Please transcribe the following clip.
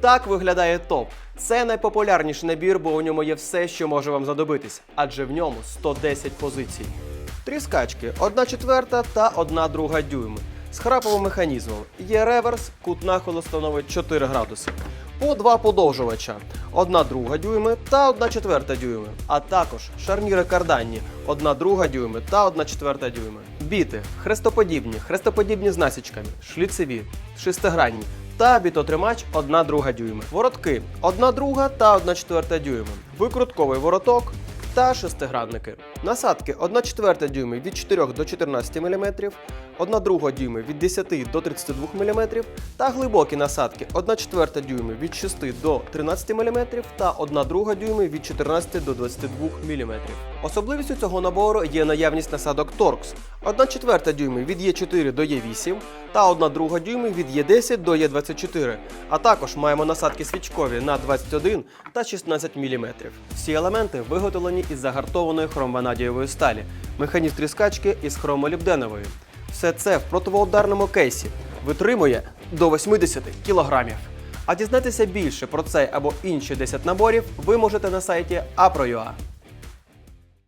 Так виглядає топ. Це найпопулярніший набір, бо у ньому є все, що може вам знадобитись, адже в ньому 110 позицій. Тріскачки 1 четверта та 1 друга дюйми. З храповим механізмом. Є реверс, кут нахилу становить 4 градуси. По два подовжувача 1 друга дюйми та 1 четверта дюйми. А також шарніри карданні 1 друга дюйми та 1 четверта дюйми. Біти хрестоподібні, хрестоподібні з насічками, шліцеві, шестигранні та бітотримач 1 друга дюйми. Воротки 1 друга та 1 четверта дюйми. Викрутковий вороток та шестигранники. Насадки. 1 четверта дюйми від 4 до 14 мм, 1 друга дюйми від 10 до 32 мм та глибокі насадки. 1 четверта дюйми від 6 до 13 мм та 1 друга дюйми від 14 до 22 мм. Особливістю цього набору є наявність насадок Torx. 1 четверта дюйми від Е4 до Е8 та 1 друга дюйми від Е10 до Е24, а також маємо насадки свічкові на 21 та 16 мм. Всі елементи виготовлені із загартованої хромванадієвої сталі, механізм тріскачки із хромолібденової. Все це в противоударному кейсі витримує до 80 кілограмів. А дізнатися більше про цей або інші 10 наборів ви можете на сайті apro.ua.